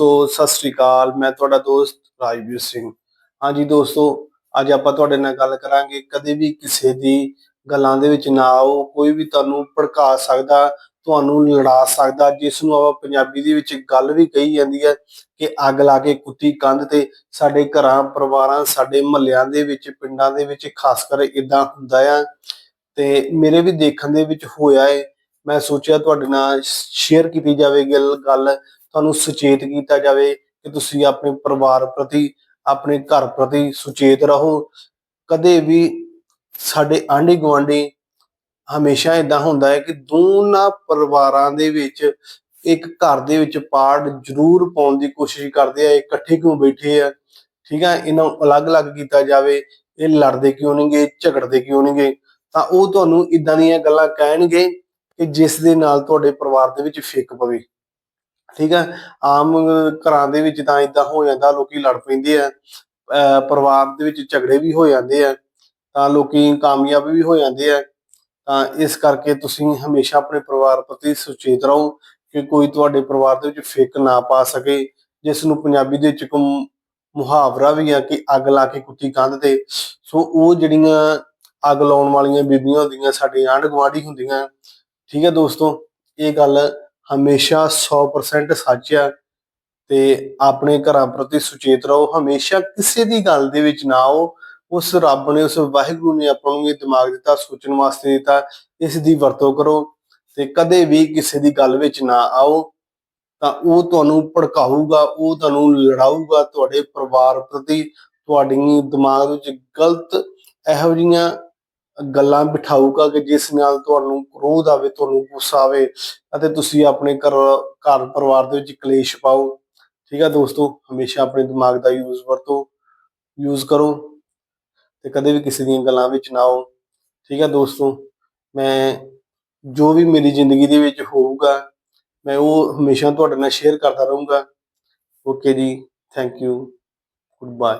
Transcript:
ਤੋ ਸਤਿ ਸ੍ਰੀ ਅਕਾਲ। ਮੈਂ ਤੁਹਾਡਾ ਦੋਸਤ ਰਾਜਵੀਰ ਸਿੰਘ। ਹਾਂਜੀ ਦੋਸਤੋ, ਅੱਜ ਆਪਾਂ ਤੁਹਾਡੇ ਨਾਲ ਗੱਲ ਕਰਾਂਗੇ। ਕਦੇ ਵੀ ਕਿਸੇ ਦੀ ਗੱਲਾਂ ਦੇ ਵਿੱਚ ਨਾ ਆਓ। ਕੋਈ ਵੀ ਤੁਹਾਨੂੰ ਭੜਕਾ ਸਕਦਾ, ਤੁਹਾਨੂੰ ਲੜਾ ਸਕਦਾ ਜਿਸ ਨੂੰ ਆਪਾਂ ਪੰਜਾਬੀ ਦੇ ਵਿੱਚ ਗੱਲ ਵੀ ਕਹੀ ਜਾਂਦੀ ਹੈ ਕਿ ਅੱਗ ਲਾ ਕੇ ਕੁੱਤੀ ਕੰਧ ਤੇ ਸਾਡੇ ਘਰਾਂ, ਪਰਿਵਾਰਾਂ, ਸਾਡੇ ਮਹੱਲਿਆਂ ਦੇ ਵਿੱਚ, ਪਿੰਡਾਂ ਦੇ ਵਿੱਚ, ਖਾਸ ਕਰ ਇਦਾਂ ਹੁੰਦਾ ਆ। ਤੇ ਮੇਰੇ ਵੀ ਦੇਖਣ ਦੇ ਵਿੱਚ ਹੋਇਆ ਏ। ਮੈਂ ਸੋਚਿਆ ਤੁਹਾਡੇ ਨਾਲ ਸ਼ੇਅਰ ਕੀਤੀ ਜਾਵੇ ਗੱਲ ਗੱਲ। ਤੁਹਾਨੂੰ ਸੁਚੇਤ ਕੀਤਾ ਜਾਵੇ ਕਿ ਤੁਸੀਂ ਆਪਣੇ ਪਰਿਵਾਰ ਪ੍ਰਤੀ, ਆਪਣੇ ਘਰ ਪ੍ਰਤੀ ਸੁਚੇਤ ਰਹੋ। ਕਦੇ ਵੀ ਸਾਡੇ ਆਂਢੀ ਗੁਆਂਢੀ ਹਮੇਸ਼ਾ ਇਦਾਂ ਹੁੰਦਾ ਹੈ ਕਿ ਦੋਨਾਂ ਪਰਿਵਾਰਾਂ ਦੇ ਵਿੱਚ ਇੱਕ ਘਰ ਦੇ ਵਿੱਚ ਪਾੜ ਜ਼ਰੂਰ ਪਾਉਣ ਦੀ ਕੋਸ਼ਿਸ਼ ਕਰਦੇ ਆ, ਇਕੱਠੇ ਕਿਉਂ ਬੈਠੇ ਆ? ਠੀਕ ਹੈ ਇਹਨਾਂ ਨੂੰ ਅਲੱਗ-ਅਲੱਗ ਕੀਤਾ ਜਾਵੇ, ਇਹ ਲੜਦੇ ਕਿਉਂ ਨਹੀਂਗੇ ਝਗੜਦੇ ਕਿਉਂ ਨਹੀਂਗੇ ਤਾਂ ਉਹ ਤੁਹਾਨੂੰ ਇਦਾਂ ਦੀਆਂ ਗੱਲਾਂ ਕਹਿਣਗੇ ਕਿ ਜਿਸ ਦੇ ਨਾਲ ਤੁਹਾਡੇ ਪਰਿਵਾਰ ਦੇ ਵਿੱਚ ਫਿੱਕ ਪਵੇ। ਠੀਕ ਹੈ? ਆਮ ਘਰਾਂ ਦੇ ਵਿੱਚ ਤਾਂ ਇਦਾਂ ਹੋ ਜਾਂਦਾ, ਲੋਕੀ ਲੜ ਪੈਂਦੇ ਆ, ਅਹ ਪਰਿਵਾਰ ਦੇ ਵਿੱਚ ਝਗੜੇ ਵੀ ਹੋ ਜਾਂਦੇ ਆ, ਤਾਂ ਲੋਕੀ ਕਾਮਯਾਬ ਵੀ ਹੋ ਜਾਂਦੇ ਆ। ਤਾਂ ਇਸ ਕਰਕੇ ਤੁਸੀਂ ਹਮੇਸ਼ਾ ਆਪਣੇ ਪਰਿਵਾਰ ਪ੍ਰਤੀ ਸੁਚੇਤ ਰਹੋ ਕਿ ਕੋਈ ਤੁਹਾਡੇ ਪਰਿਵਾਰ ਦੇ ਵਿੱਚ ਫਿੱਕ ਨਾ ਪਾ ਸਕੇ, ਜਿਸ ਨੂੰ ਪੰਜਾਬੀ ਦੇ ਵਿੱਚ ਇੱਕ ਮੁਹਾਵਰਾ ਵੀ ਆ ਕਿ ਅੱਗ ਲਾ ਕੇ ਕੁੱਤੀ ਕੰਧ ਤੇ। ਸੋ ਉਹ ਜਿਹੜੀਆਂ ਅੱਗ ਲਾਉਣ ਵਾਲੀਆਂ ਬੀਬੀਆਂ ਹੁੰਦੀਆਂ, ਸਾਡੇ ਆਂਢ ਗੁਆਂਢੀ ਹੁੰਦੀਆਂ। ਠੀਕ ਹੈ ਦੋਸਤੋ, ਇਹ ਗੱਲ ਹਮੇਸ਼ਾ 100% ਸੱਚ ਆ ਤੇ ਆਪਣੇ ਘਰਾਂ ਪ੍ਰਤੀ ਸੁਚੇਤ ਰਹੋ। ਹਮੇਸ਼ਾ ਕਿਸੇ ਦੀ ਗੱਲ ਦੇ ਵਿੱਚ ਨਾ ਆਓ। ਉਸ ਰੱਬ ਨੇ, ਉਸ ਵਾਹਿਗੁਰੂ ਨੇ ਆਪਾਂ ਨੂੰ ਇਹ ਦਿਮਾਗ ਦਿੱਤਾ, ਸੋਚਣ ਵਾਸਤੇ ਦਿੱਤਾ, ਇਸ ਦੀ ਵਰਤੋਂ ਕਰੋ ਤੇ ਕਦੇ ਵੀ ਕਿਸੇ ਦੀ ਗੱਲ ਵਿੱਚ ਨਾ ਆਓ। ਤਾਂ ਉਹ ਤੁਹਾਨੂੰ ਭੜਕਾਊਗਾ, ਉਹ ਤੁਹਾਨੂੰ ਲੜਾਊਗਾ, ਤੁਹਾਡੇ ਪਰਿਵਾਰ ਪ੍ਰਤੀ ਤੁਹਾਡੀ ਦਿਮਾਗ ਵਿੱਚ ਗਲਤ ਇਹੋ ਜਿਹੀਆਂ ਗੱਲਾਂ ਬਿਠਾਊਗਾ ਕਿ ਜਿਸ ਨਾਲ ਤੁਹਾਨੂੰ ਕ੍ਰੋਧ ਆਵੇ, ਤੁਹਾਨੂੰ ਗੁੱਸਾ ਆਵੇ, ਅਤੇ ਤੁਸੀਂ ਆਪਣੇ ਘਰ ਘਰ ਪਰਿਵਾਰ ਦੇ ਵਿੱਚ ਕਲੇਸ਼ ਪਾਓ। ਠੀਕ ਹੈ ਦੋਸਤੋ, ਹਮੇਸ਼ਾ ਆਪਣੇ ਦਿਮਾਗ ਦਾ ਯੂਜ਼ ਵਰਤੋ। ਯੂਜ਼ ਕਰੋ ਤੇ ਕਦੇ ਵੀ ਕਿਸੇ ਦੀਆਂ ਗੱਲਾਂ ਵਿੱਚ ਨਾ ਆਓ। ਠੀਕ ਹੈ ਦੋਸਤੋ, ਮੈਂ ਜੋ ਵੀ ਮੇਰੀ ਜ਼ਿੰਦਗੀ ਦੇ ਵਿੱਚ ਹੋਊਗਾ, ਮੈਂ ਉਹ ਹਮੇਸ਼ਾ ਤੁਹਾਡੇ ਨਾਲ ਸ਼ੇਅਰ ਕਰਦਾ ਰਹੂੰਗਾ। ਓਕੇ ਜੀ ਥੈਂਕ ਯੂ ਗੁੱਡ ਬਾਏ